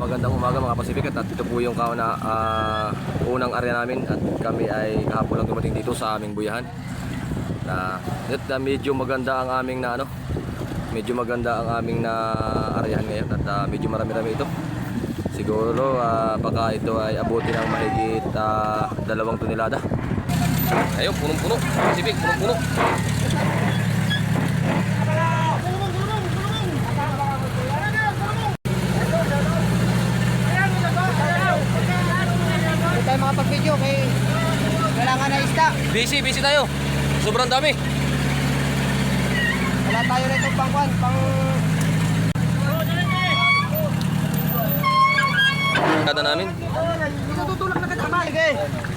magandang umaga mga Pacific at ito po yung kauna ah, unang area namin at kami ay kahapon lang dumating dito sa aming buyahan. Na, at ah, medyo maganda ang aming na ano, medyo maganda ang aming na areahan ngayon at ah, medyo marami-rami ito. Siguro ah, baka ito ay abutin ng mahigit ah, dalawang tonelada. Ayun, punong-puno. Pacific, punong-puno. Hindi tayo makapag-video kay kailangan na isda. Busy, busy tayo. Sobrang dami. Wala tayo rito pang kwan, pang Kada namin. tutulak na kita? Sige.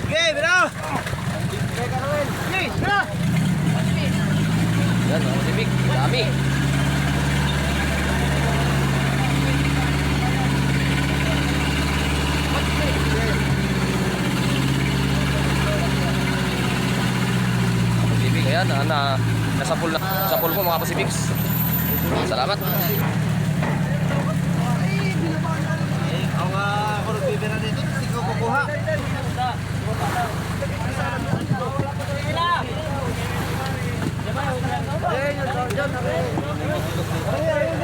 Sige, bira. Sige, Karuel. Sige, bira. Yan, mga Pacific. Dami. Ayan, na, na, nasa pool na, sa pool ko mga Pacifics. Salamat. Ako nagbibira dito, hindi ko kukuha. Nyo,